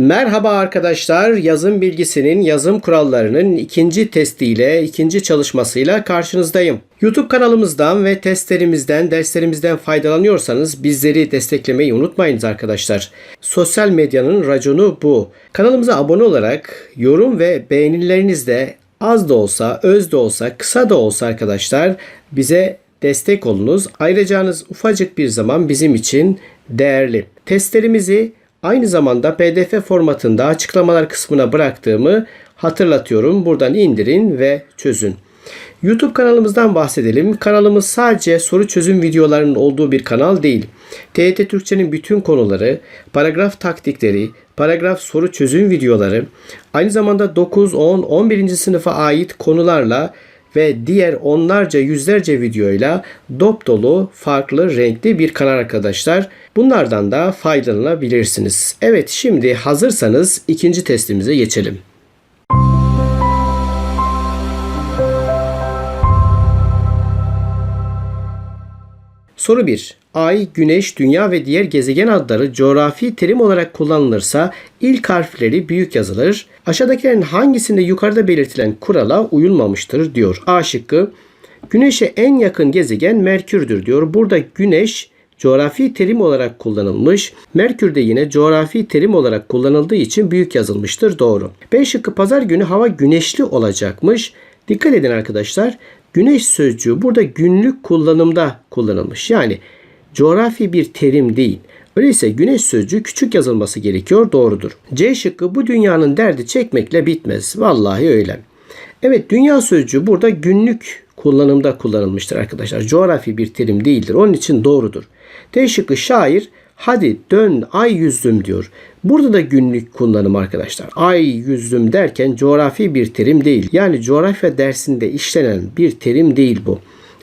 Merhaba arkadaşlar. Yazım bilgisinin yazım kurallarının ikinci testiyle, ikinci çalışmasıyla karşınızdayım. YouTube kanalımızdan ve testlerimizden, derslerimizden faydalanıyorsanız bizleri desteklemeyi unutmayınız arkadaşlar. Sosyal medyanın raconu bu. Kanalımıza abone olarak yorum ve beğenilerinizle az da olsa, öz de olsa, kısa da olsa arkadaşlar bize destek olunuz. Ayıracağınız ufacık bir zaman bizim için değerli. Testlerimizi aynı zamanda PDF formatında açıklamalar kısmına bıraktığımı hatırlatıyorum. Buradan indirin ve çözün. YouTube kanalımızdan bahsedelim. Kanalımız sadece soru çözüm videolarının olduğu bir kanal değil. TYT Türkçenin bütün konuları, paragraf taktikleri, paragraf soru çözüm videoları, aynı zamanda 9, 10, 11. sınıfa ait konularla ve diğer onlarca yüzlerce videoyla dop dolu farklı renkli bir kanal arkadaşlar. Bunlardan da faydalanabilirsiniz. Evet şimdi hazırsanız ikinci testimize geçelim. Soru 1. Ay, Güneş, Dünya ve diğer gezegen adları coğrafi terim olarak kullanılırsa ilk harfleri büyük yazılır. Aşağıdakilerin hangisinde yukarıda belirtilen kurala uyulmamıştır diyor. A şıkkı. Güneş'e en yakın gezegen Merkür'dür diyor. Burada Güneş coğrafi terim olarak kullanılmış. Merkür de yine coğrafi terim olarak kullanıldığı için büyük yazılmıştır. Doğru. B şıkkı pazar günü hava güneşli olacakmış. Dikkat edin arkadaşlar. Güneş sözcüğü burada günlük kullanımda kullanılmış. Yani coğrafi bir terim değil. Öyleyse güneş sözcüğü küçük yazılması gerekiyor. Doğrudur. C şıkkı bu dünyanın derdi çekmekle bitmez. Vallahi öyle. Evet dünya sözcüğü burada günlük kullanımda kullanılmıştır arkadaşlar. Coğrafi bir terim değildir. Onun için doğrudur. D şıkkı şair hadi dön ay yüzlüm diyor. Burada da günlük kullanım arkadaşlar. Ay yüzlüm derken coğrafi bir terim değil. Yani coğrafya dersinde işlenen bir terim değil bu.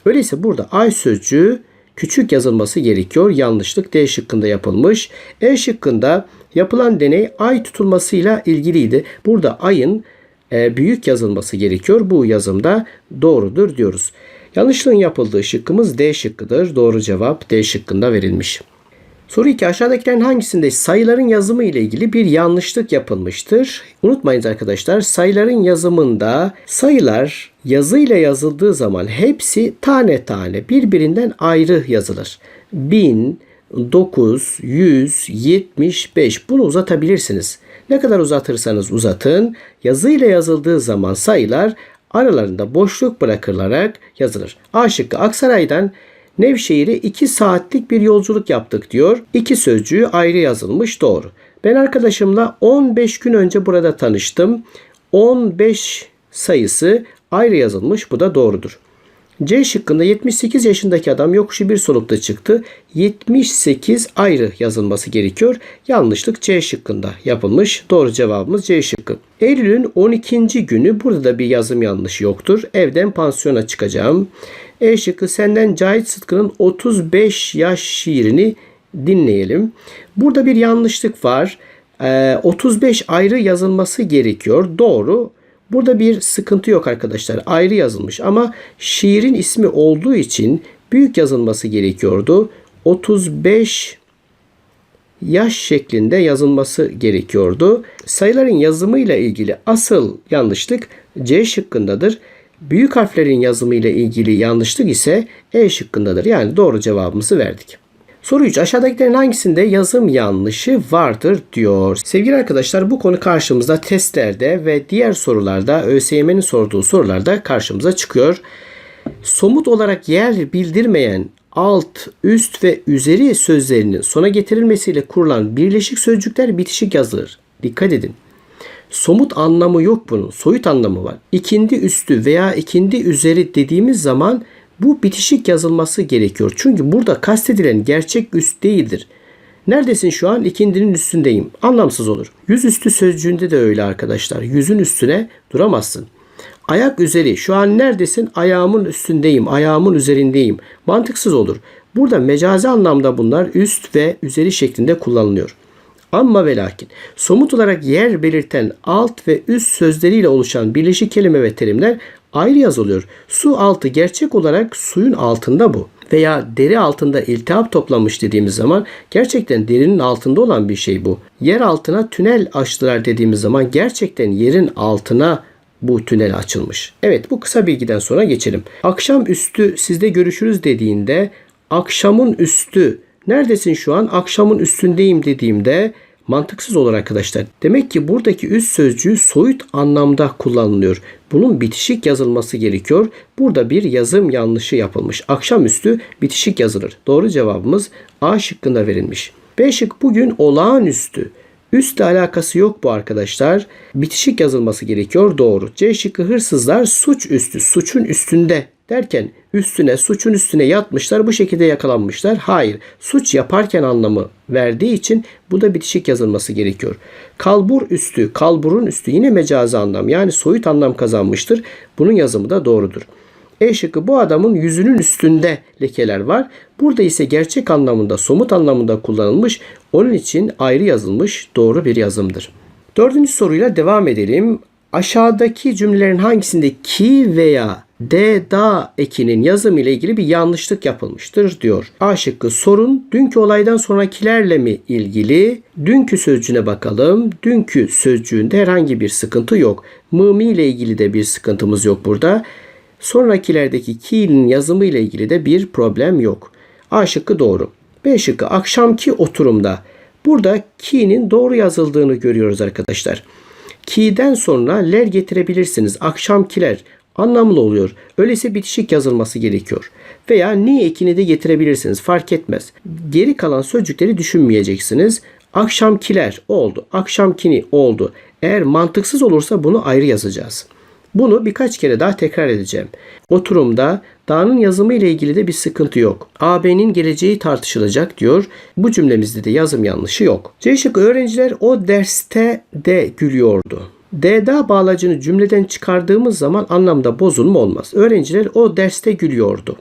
Öyleyse burada ay sözcüğü küçük yazılması gerekiyor. Yanlışlık D şıkkında yapılmış. E şıkkında yapılan deney ay tutulmasıyla ilgiliydi. Burada ayın e, büyük yazılması gerekiyor. Bu yazımda doğrudur diyoruz. Yanlışlığın yapıldığı şıkkımız D şıkkıdır. Doğru cevap D şıkkında verilmiş. Soru 2 aşağıdakilerin hangisinde sayıların yazımı ile ilgili bir yanlışlık yapılmıştır? Unutmayınız arkadaşlar sayıların yazımında sayılar yazı ile yazıldığı zaman hepsi tane tane birbirinden ayrı yazılır. 1000, 9, 100, 75 bunu uzatabilirsiniz. Ne kadar uzatırsanız uzatın yazı ile yazıldığı zaman sayılar aralarında boşluk bırakılarak yazılır. A şıkkı Aksaray'dan Nevşehir'e 2 saatlik bir yolculuk yaptık diyor. İki sözcüğü ayrı yazılmış doğru. Ben arkadaşımla 15 gün önce burada tanıştım. 15 sayısı ayrı yazılmış. Bu da doğrudur. C şıkkında 78 yaşındaki adam yokuşu bir solukta çıktı. 78 ayrı yazılması gerekiyor. Yanlışlık C şıkkında yapılmış. Doğru cevabımız C şıkkı. Eylül'ün 12. günü burada da bir yazım yanlışı yoktur. Evden pansiyona çıkacağım. E şıkkı senden Cahit Sıtkı'nın 35 yaş şiirini dinleyelim. Burada bir yanlışlık var. Ee, 35 ayrı yazılması gerekiyor. Doğru. Burada bir sıkıntı yok arkadaşlar. Ayrı yazılmış ama şiirin ismi olduğu için büyük yazılması gerekiyordu. 35 yaş şeklinde yazılması gerekiyordu. Sayıların yazımıyla ilgili asıl yanlışlık C şıkkındadır. Büyük harflerin yazımı ile ilgili yanlışlık ise E şıkkındadır. Yani doğru cevabımızı verdik. Soru 3. Aşağıdakilerin hangisinde yazım yanlışı vardır diyor. Sevgili arkadaşlar bu konu karşımızda testlerde ve diğer sorularda ÖSYM'nin sorduğu sorularda karşımıza çıkıyor. Somut olarak yer bildirmeyen alt, üst ve üzeri sözlerinin sona getirilmesiyle kurulan birleşik sözcükler bitişik yazılır. Dikkat edin. Somut anlamı yok bunun. Soyut anlamı var. İkindi üstü veya ikindi üzeri dediğimiz zaman bu bitişik yazılması gerekiyor. Çünkü burada kastedilen gerçek üst değildir. Neredesin şu an? İkindinin üstündeyim. Anlamsız olur. Yüz üstü sözcüğünde de öyle arkadaşlar. Yüzün üstüne duramazsın. Ayak üzeri. Şu an neredesin? Ayağımın üstündeyim. Ayağımın üzerindeyim. Mantıksız olur. Burada mecazi anlamda bunlar üst ve üzeri şeklinde kullanılıyor. Amma ve lakin somut olarak yer belirten alt ve üst sözleriyle oluşan birleşik kelime ve terimler ayrı yazılıyor. Su altı gerçek olarak suyun altında bu. veya deri altında iltihap toplamış dediğimiz zaman gerçekten derinin altında olan bir şey bu. Yer altına tünel açtılar dediğimiz zaman gerçekten yerin altına bu tünel açılmış. Evet bu kısa bilgiden sonra geçelim. Akşam üstü sizde görüşürüz dediğinde akşamın üstü neredesin şu an akşamın üstündeyim dediğimde mantıksız olur arkadaşlar. Demek ki buradaki üst sözcüğü soyut anlamda kullanılıyor. Bunun bitişik yazılması gerekiyor. Burada bir yazım yanlışı yapılmış. Akşamüstü bitişik yazılır. Doğru cevabımız A şıkkında verilmiş. B şık bugün olağanüstü. Üstle alakası yok bu arkadaşlar. Bitişik yazılması gerekiyor. Doğru. C şıkkı hırsızlar suç üstü, suçun üstünde derken üstüne, suçun üstüne yatmışlar. Bu şekilde yakalanmışlar. Hayır. Suç yaparken anlamı verdiği için bu da bitişik yazılması gerekiyor. Kalbur üstü, kalburun üstü yine mecazi anlam yani soyut anlam kazanmıştır. Bunun yazımı da doğrudur. E şıkkı bu adamın yüzünün üstünde lekeler var. Burada ise gerçek anlamında, somut anlamında kullanılmış. Onun için ayrı yazılmış doğru bir yazımdır. Dördüncü soruyla devam edelim. Aşağıdaki cümlelerin hangisinde ki veya de da ekinin yazımı ile ilgili bir yanlışlık yapılmıştır diyor. A şıkkı sorun dünkü olaydan sonrakilerle mi ilgili? Dünkü sözcüğüne bakalım. Dünkü sözcüğünde herhangi bir sıkıntı yok. Mımi ile ilgili de bir sıkıntımız yok burada. Sonrakilerdeki ki'nin yazımı ile ilgili de bir problem yok. A şıkkı doğru. B şıkkı akşamki oturumda. Burada ki'nin doğru yazıldığını görüyoruz arkadaşlar. Ki'den sonra ler getirebilirsiniz. Akşamkiler anlamlı oluyor. Öyleyse bitişik yazılması gerekiyor. Veya ni ekini de getirebilirsiniz. Fark etmez. Geri kalan sözcükleri düşünmeyeceksiniz. Akşamkiler oldu. Akşamkini oldu. Eğer mantıksız olursa bunu ayrı yazacağız. Bunu birkaç kere daha tekrar edeceğim. Oturumda dağın yazımı ile ilgili de bir sıkıntı yok. AB'nin geleceği tartışılacak diyor. Bu cümlemizde de yazım yanlışı yok. C şıkkı öğrenciler o derste de gülüyordu. D'da bağlacını cümleden çıkardığımız zaman anlamda bozulma olmaz. Öğrenciler o derste gülüyordu.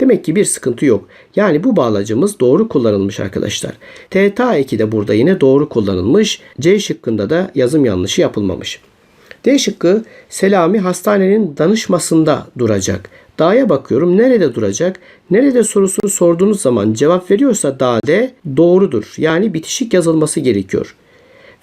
Demek ki bir sıkıntı yok. Yani bu bağlacımız doğru kullanılmış arkadaşlar. TTA eki de burada yine doğru kullanılmış. C şıkkında da yazım yanlışı yapılmamış. D şıkkı Selami hastanenin danışmasında duracak. Da'ya bakıyorum. Nerede duracak? Nerede sorusunu sorduğunuz zaman cevap veriyorsa Da'de doğrudur. Yani bitişik yazılması gerekiyor.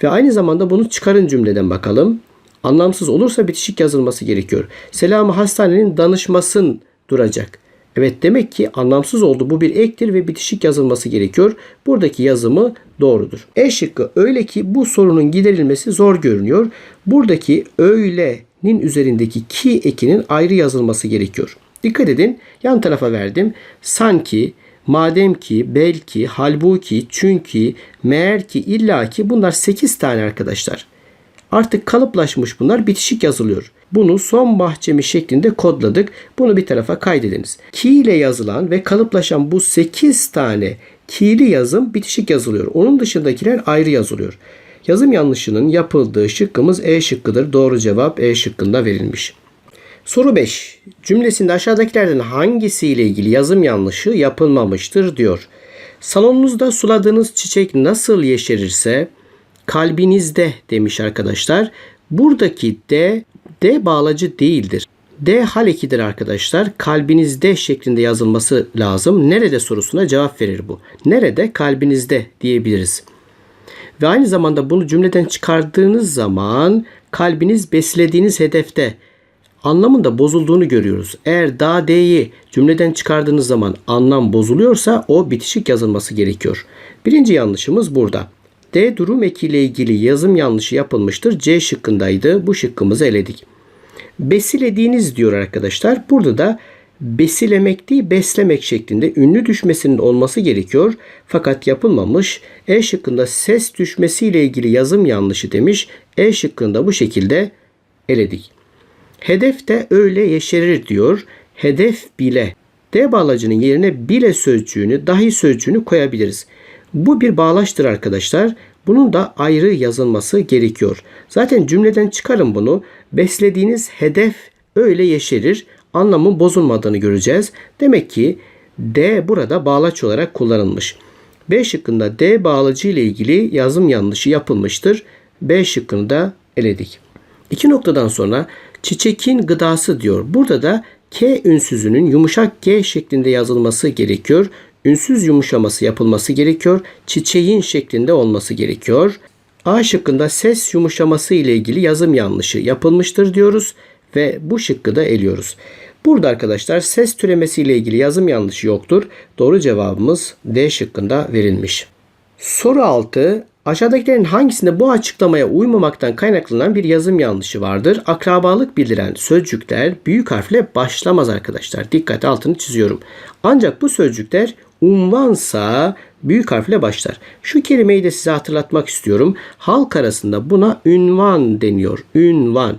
Ve aynı zamanda bunu çıkarın cümleden bakalım. Anlamsız olursa bitişik yazılması gerekiyor. Selami hastanenin danışmasın duracak. Evet demek ki anlamsız oldu. Bu bir ektir ve bitişik yazılması gerekiyor. Buradaki yazımı doğrudur. E şıkkı öyle ki bu sorunun giderilmesi zor görünüyor. Buradaki öyle'nin üzerindeki ki ekinin ayrı yazılması gerekiyor. Dikkat edin yan tarafa verdim. Sanki, madem ki, belki, halbuki, çünkü, meğer ki, illaki bunlar 8 tane arkadaşlar. Artık kalıplaşmış bunlar bitişik yazılıyor. Bunu son bahçemi şeklinde kodladık. Bunu bir tarafa kaydediniz. Ki ile yazılan ve kalıplaşan bu 8 tane ki'li yazım bitişik yazılıyor. Onun dışındakiler ayrı yazılıyor. Yazım yanlışının yapıldığı şıkkımız E şıkkıdır. Doğru cevap E şıkkında verilmiş. Soru 5. Cümlesinde aşağıdakilerden hangisiyle ilgili yazım yanlışı yapılmamıştır diyor. Salonunuzda suladığınız çiçek nasıl yeşerirse kalbinizde demiş arkadaşlar. Buradaki de D bağlacı değildir. D hal ekidir arkadaşlar. Kalbinizde şeklinde yazılması lazım. Nerede sorusuna cevap verir bu. Nerede? Kalbinizde diyebiliriz. Ve aynı zamanda bunu cümleden çıkardığınız zaman kalbiniz beslediğiniz hedefte anlamında bozulduğunu görüyoruz. Eğer da D'yi cümleden çıkardığınız zaman anlam bozuluyorsa o bitişik yazılması gerekiyor. Birinci yanlışımız burada. D durum ekiyle ilgili yazım yanlışı yapılmıştır. C şıkkındaydı. Bu şıkkımızı eledik. Besilediğiniz diyor arkadaşlar. Burada da besilemek değil beslemek şeklinde ünlü düşmesinin olması gerekiyor. Fakat yapılmamış. E şıkkında ses düşmesiyle ilgili yazım yanlışı demiş. E şıkkında bu şekilde eledik. Hedef de öyle yeşerir diyor. Hedef bile. D bağlacının yerine bile sözcüğünü, dahi sözcüğünü koyabiliriz. Bu bir bağlaçtır arkadaşlar. Bunun da ayrı yazılması gerekiyor. Zaten cümleden çıkarın bunu. Beslediğiniz hedef öyle yeşerir. Anlamın bozulmadığını göreceğiz. Demek ki D burada bağlaç olarak kullanılmış. B şıkkında D bağlacı ile ilgili yazım yanlışı yapılmıştır. B şıkkını da eledik. İki noktadan sonra çiçekin gıdası diyor. Burada da K ünsüzünün yumuşak G şeklinde yazılması gerekiyor. Ünsüz yumuşaması yapılması gerekiyor. Çiçeğin şeklinde olması gerekiyor. A şıkkında ses yumuşaması ile ilgili yazım yanlışı yapılmıştır diyoruz ve bu şıkkı da eliyoruz. Burada arkadaşlar ses türemesi ile ilgili yazım yanlışı yoktur. Doğru cevabımız D şıkkında verilmiş. Soru 6. Aşağıdakilerin hangisinde bu açıklamaya uymamaktan kaynaklanan bir yazım yanlışı vardır? Akrabalık bildiren sözcükler büyük harfle başlamaz arkadaşlar. Dikkat altını çiziyorum. Ancak bu sözcükler unvansa büyük harfle başlar. Şu kelimeyi de size hatırlatmak istiyorum. Halk arasında buna ünvan deniyor. Ünvan.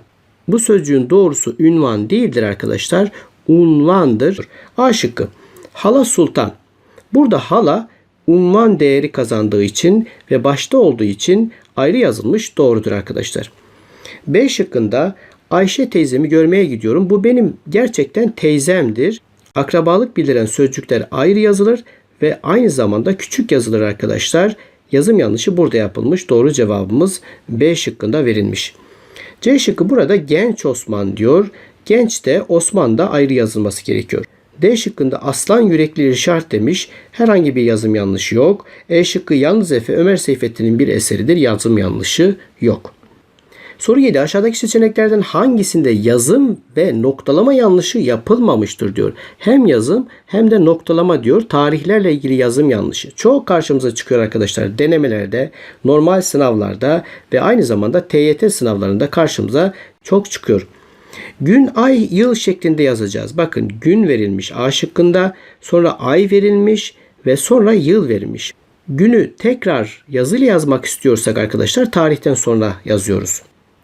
Bu sözcüğün doğrusu ünvan değildir arkadaşlar. Unvandır. A şıkkı. Hala sultan. Burada hala unvan değeri kazandığı için ve başta olduğu için ayrı yazılmış doğrudur arkadaşlar. B şıkkında Ayşe teyzemi görmeye gidiyorum. Bu benim gerçekten teyzemdir. Akrabalık bildiren sözcükler ayrı yazılır ve aynı zamanda küçük yazılır arkadaşlar. Yazım yanlışı burada yapılmış. Doğru cevabımız B şıkkında verilmiş. C şıkkı burada genç Osman diyor. Genç de Osman da ayrı yazılması gerekiyor. D şıkkında aslan yürekli şart demiş. Herhangi bir yazım yanlışı yok. E şıkkı yalnız Efe Ömer Seyfettin'in bir eseridir. Yazım yanlışı yok. Soru 7. Aşağıdaki seçeneklerden hangisinde yazım ve noktalama yanlışı yapılmamıştır diyor. Hem yazım hem de noktalama diyor. Tarihlerle ilgili yazım yanlışı. Çok karşımıza çıkıyor arkadaşlar. Denemelerde, normal sınavlarda ve aynı zamanda TYT sınavlarında karşımıza çok çıkıyor. Gün, ay, yıl şeklinde yazacağız. Bakın gün verilmiş A şıkkında, sonra ay verilmiş ve sonra yıl verilmiş. Günü tekrar yazıyla yazmak istiyorsak arkadaşlar tarihten sonra yazıyoruz.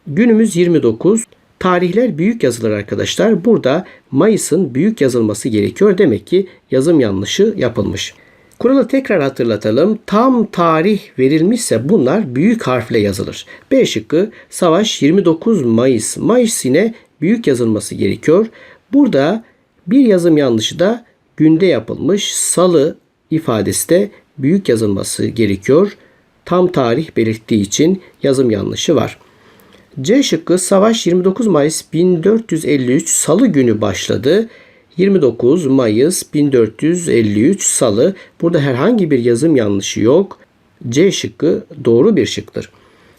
Günümüz 29. Tarihler büyük yazılır arkadaşlar. Burada Mayıs'ın büyük yazılması gerekiyor. Demek ki yazım yanlışı yapılmış. Kuralı tekrar hatırlatalım. Tam tarih verilmişse bunlar büyük harfle yazılır. B şıkkı savaş 29 Mayıs. Mayıs yine büyük yazılması gerekiyor. Burada bir yazım yanlışı da günde yapılmış. Salı ifadesi de büyük yazılması gerekiyor. Tam tarih belirttiği için yazım yanlışı var. C şıkkı savaş 29 Mayıs 1453 Salı günü başladı. 29 Mayıs 1453 Salı. Burada herhangi bir yazım yanlışı yok. C şıkkı doğru bir şıktır.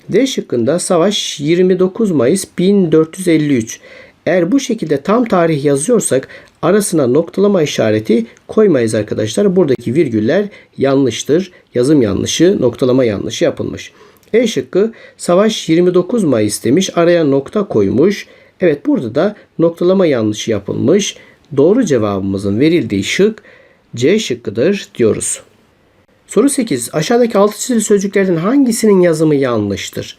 D şıkkında savaş 29 Mayıs 1453. Eğer bu şekilde tam tarih yazıyorsak arasına noktalama işareti koymayız arkadaşlar. Buradaki virgüller yanlıştır. Yazım yanlışı, noktalama yanlışı yapılmış. E şıkkı savaş 29 Mayıs demiş. Araya nokta koymuş. Evet burada da noktalama yanlışı yapılmış. Doğru cevabımızın verildiği şık C şıkkıdır diyoruz. Soru 8. Aşağıdaki altı çizili sözcüklerden hangisinin yazımı yanlıştır?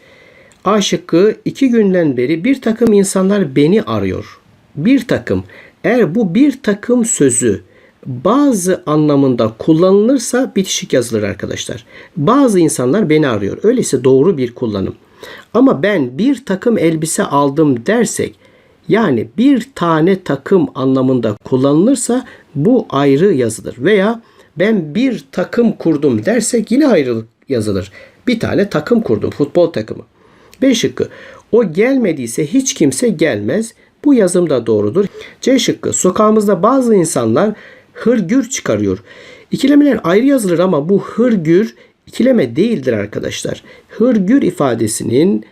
A şıkkı iki günden beri bir takım insanlar beni arıyor. Bir takım. Eğer bu bir takım sözü bazı anlamında kullanılırsa bitişik yazılır arkadaşlar. Bazı insanlar beni arıyor. Öyleyse doğru bir kullanım. Ama ben bir takım elbise aldım dersek yani bir tane takım anlamında kullanılırsa bu ayrı yazılır. Veya ben bir takım kurdum dersek yine ayrı yazılır. Bir tane takım kurdum futbol takımı. B şıkkı o gelmediyse hiç kimse gelmez. Bu yazım da doğrudur. C şıkkı sokağımızda bazı insanlar hırgür çıkarıyor. İkilemeler ayrı yazılır ama bu hırgür ikileme değildir arkadaşlar. Hırgür ifadesinin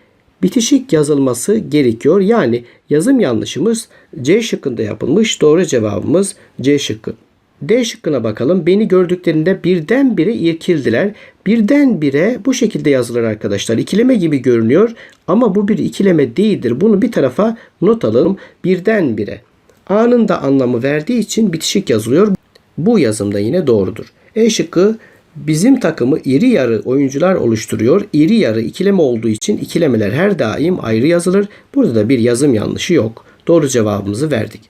bitişik yazılması gerekiyor. Yani yazım yanlışımız C şıkkında yapılmış. Doğru cevabımız C şıkkı. D şıkkına bakalım. Beni gördüklerinde birdenbire irkildiler. Birdenbire bu şekilde yazılır arkadaşlar. İkileme gibi görünüyor ama bu bir ikileme değildir. Bunu bir tarafa not alalım. Birdenbire. Anında anlamı verdiği için bitişik yazılıyor. Bu yazımda yine doğrudur. E şıkkı bizim takımı iri yarı oyuncular oluşturuyor. İri yarı ikileme olduğu için ikilemeler her daim ayrı yazılır. Burada da bir yazım yanlışı yok. Doğru cevabımızı verdik.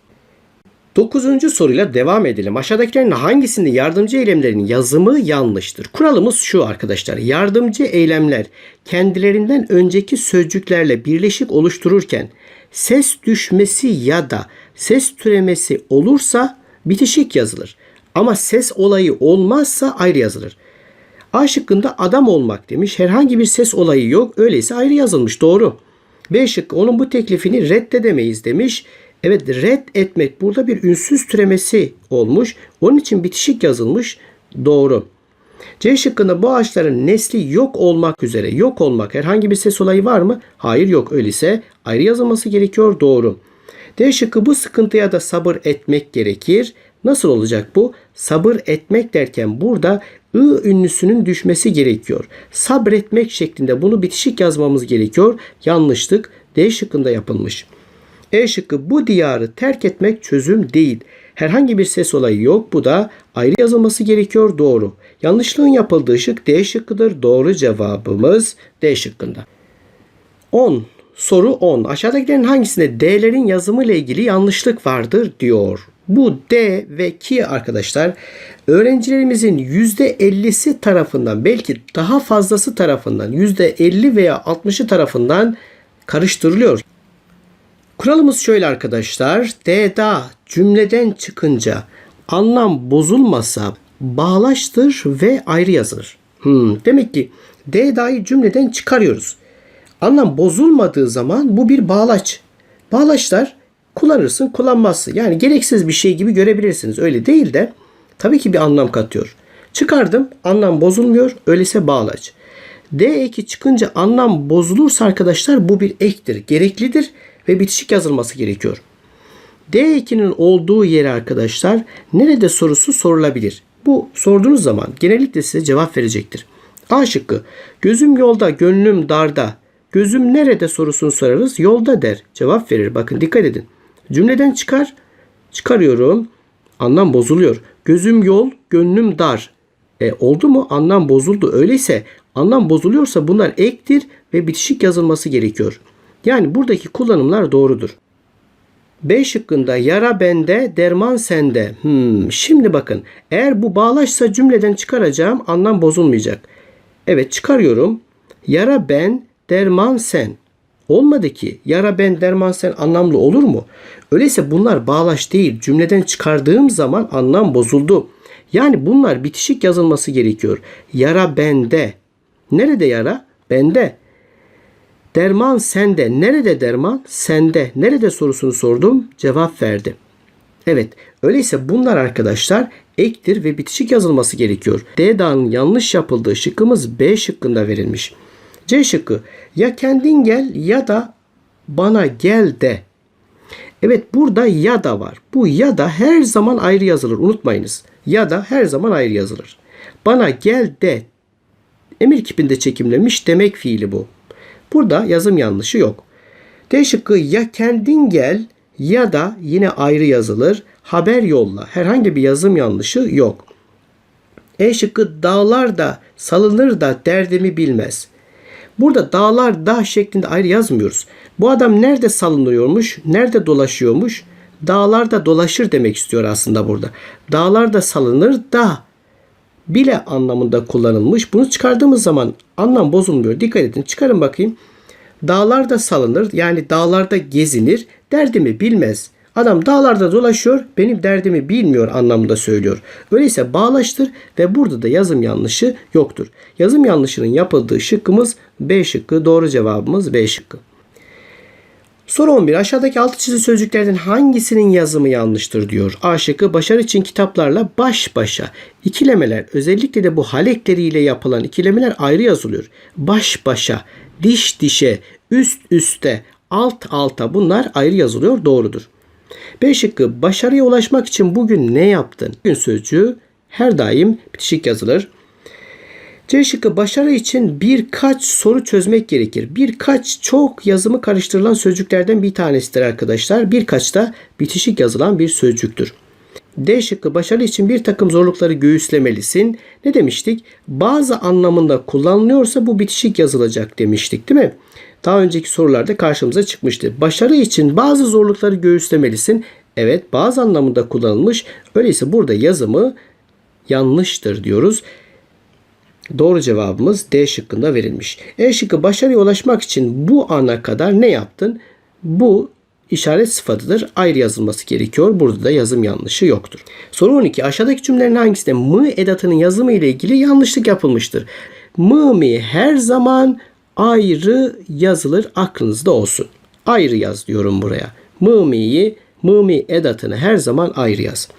Dokuzuncu soruyla devam edelim. Aşağıdakilerin hangisinde yardımcı eylemlerin yazımı yanlıştır? Kuralımız şu arkadaşlar. Yardımcı eylemler kendilerinden önceki sözcüklerle birleşik oluştururken ses düşmesi ya da ses türemesi olursa bitişik yazılır. Ama ses olayı olmazsa ayrı yazılır. A şıkkında adam olmak demiş. Herhangi bir ses olayı yok. Öyleyse ayrı yazılmış. Doğru. B şıkkı onun bu teklifini reddedemeyiz demiş. Evet red etmek burada bir ünsüz türemesi olmuş. Onun için bitişik yazılmış. Doğru. C şıkkında bu ağaçların nesli yok olmak üzere. Yok olmak herhangi bir ses olayı var mı? Hayır yok. Öyleyse ayrı yazılması gerekiyor. Doğru. D şıkkı bu sıkıntıya da sabır etmek gerekir. Nasıl olacak bu? Sabır etmek derken burada ı ünlüsünün düşmesi gerekiyor. Sabretmek şeklinde bunu bitişik yazmamız gerekiyor. Yanlışlık D şıkkında yapılmış. E şıkkı bu diyarı terk etmek çözüm değil. Herhangi bir ses olayı yok. Bu da ayrı yazılması gerekiyor. Doğru. Yanlışlığın yapıldığı şık D şıkkıdır. Doğru cevabımız D şıkkında. 10. Soru 10. Aşağıdakilerin hangisinde D'lerin yazımı ile ilgili yanlışlık vardır diyor. Bu D ve K arkadaşlar öğrencilerimizin %50'si tarafından belki daha fazlası tarafından %50 veya 60'ı tarafından karıştırılıyor. Kuralımız şöyle arkadaşlar. D'da cümleden çıkınca anlam bozulmasa bağlaçtır ve ayrı yazılır. Hmm, demek ki D'da'yı cümleden çıkarıyoruz. Anlam bozulmadığı zaman bu bir bağlaç. Bağlaçlar kullanırsın kullanmazsın. Yani gereksiz bir şey gibi görebilirsiniz. Öyle değil de tabii ki bir anlam katıyor. Çıkardım anlam bozulmuyor. Öyleyse bağlaç. D eki çıkınca anlam bozulursa arkadaşlar bu bir ektir. Gereklidir ve bitişik yazılması gerekiyor. D ekinin olduğu yere arkadaşlar nerede sorusu sorulabilir. Bu sorduğunuz zaman genellikle size cevap verecektir. A şıkkı. Gözüm yolda, gönlüm darda. Gözüm nerede sorusunu sorarız. Yolda der. Cevap verir. Bakın dikkat edin. Cümleden çıkar. Çıkarıyorum. Anlam bozuluyor. Gözüm yol, gönlüm dar. E, oldu mu? Anlam bozuldu. Öyleyse anlam bozuluyorsa bunlar ektir ve bitişik yazılması gerekiyor. Yani buradaki kullanımlar doğrudur. B şıkkında yara bende, derman sende. Hmm, şimdi bakın eğer bu bağlaçsa cümleden çıkaracağım anlam bozulmayacak. Evet çıkarıyorum. Yara ben, derman sen. Olmadı ki yara ben, derman sen anlamlı olur mu? Öyleyse bunlar bağlaç değil. Cümleden çıkardığım zaman anlam bozuldu. Yani bunlar bitişik yazılması gerekiyor. Yara bende. Nerede yara? Bende. Derman sende. Nerede derman? Sende. Nerede sorusunu sordum. Cevap verdi. Evet. Öyleyse bunlar arkadaşlar ektir ve bitişik yazılması gerekiyor. D dağının yanlış yapıldığı şıkkımız B şıkkında verilmiş. C şıkkı ya kendin gel ya da bana gel de. Evet burada ya da var. Bu ya da her zaman ayrı yazılır. Unutmayınız. Ya da her zaman ayrı yazılır. Bana gel de emir kipinde çekimlemiş demek fiili bu. Burada yazım yanlışı yok. D şıkkı ya kendin gel ya da yine ayrı yazılır. Haber yolla. Herhangi bir yazım yanlışı yok. E şıkkı dağlar da salınır da derdimi bilmez. Burada dağlar da şeklinde ayrı yazmıyoruz. Bu adam nerede salınıyormuş, nerede dolaşıyormuş? Dağlarda dolaşır demek istiyor aslında burada. Dağlarda salınır da bile anlamında kullanılmış. Bunu çıkardığımız zaman anlam bozulmuyor. Dikkat edin. Çıkarın bakayım. Dağlarda salınır yani dağlarda gezinir. Derdimi bilmez. Adam dağlarda dolaşıyor, benim derdimi bilmiyor anlamında söylüyor. Öyleyse bağlaştır ve burada da yazım yanlışı yoktur. Yazım yanlışının yapıldığı şıkkımız B şıkkı. Doğru cevabımız B şıkkı. Soru 11. Aşağıdaki altı çizili sözcüklerden hangisinin yazımı yanlıştır diyor. A şıkkı başarı için kitaplarla baş başa. İkilemeler özellikle de bu halekleriyle yapılan ikilemeler ayrı yazılıyor. Baş başa, diş dişe, üst üste, alt alta bunlar ayrı yazılıyor. Doğrudur. B şıkkı başarıya ulaşmak için bugün ne yaptın? Bugün sözcüğü her daim bitişik yazılır. C şıkkı başarı için birkaç soru çözmek gerekir. Birkaç çok yazımı karıştırılan sözcüklerden bir tanesidir arkadaşlar. Birkaç da bitişik yazılan bir sözcüktür. D şıkkı başarı için bir takım zorlukları göğüslemelisin. Ne demiştik? Bazı anlamında kullanılıyorsa bu bitişik yazılacak demiştik değil mi? Daha önceki sorularda karşımıza çıkmıştı. Başarı için bazı zorlukları göğüslemelisin. Evet bazı anlamında kullanılmış. Öyleyse burada yazımı yanlıştır diyoruz. Doğru cevabımız D şıkkında verilmiş. E şıkkı başarıya ulaşmak için bu ana kadar ne yaptın? Bu işaret sıfatıdır. Ayrı yazılması gerekiyor. Burada da yazım yanlışı yoktur. Soru 12. Aşağıdaki cümlelerin hangisinde mı edatının yazımı ile ilgili yanlışlık yapılmıştır? Mı mi her zaman ayrı yazılır aklınızda olsun. Ayrı yaz diyorum buraya. Mı mi'yi mımi edatını her zaman ayrı yaz.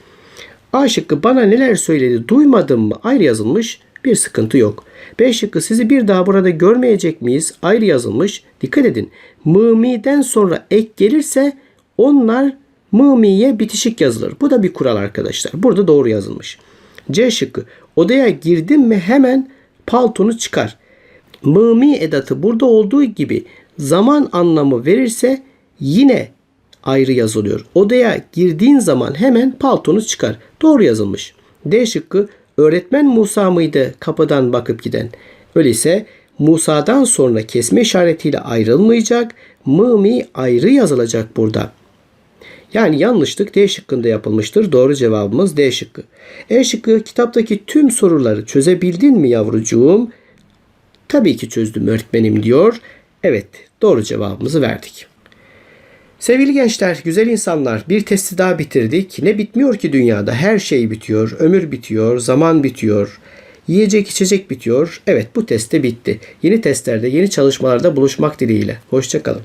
A şıkkı bana neler söyledi duymadım mı ayrı yazılmış bir sıkıntı yok. B şıkkı sizi bir daha burada görmeyecek miyiz ayrı yazılmış. Dikkat edin mımi'den sonra ek gelirse onlar mımiye bitişik yazılır. Bu da bir kural arkadaşlar. Burada doğru yazılmış. C şıkkı odaya girdin mi hemen paltonu çıkar. Mımi edatı burada olduğu gibi zaman anlamı verirse yine ayrı yazılıyor. Odaya girdiğin zaman hemen paltonu çıkar. Doğru yazılmış. D şıkkı öğretmen Musa mıydı kapıdan bakıp giden? Öyleyse Musa'dan sonra kesme işaretiyle ayrılmayacak. Mımi ayrı yazılacak burada. Yani yanlışlık D şıkkında yapılmıştır. Doğru cevabımız D şıkkı. E şıkkı kitaptaki tüm soruları çözebildin mi yavrucuğum? Tabii ki çözdüm öğretmenim diyor. Evet doğru cevabımızı verdik. Sevgili gençler, güzel insanlar bir testi daha bitirdik. Ne bitmiyor ki dünyada? Her şey bitiyor. Ömür bitiyor, zaman bitiyor. Yiyecek içecek bitiyor. Evet bu test de bitti. Yeni testlerde, yeni çalışmalarda buluşmak dileğiyle. Hoşçakalın.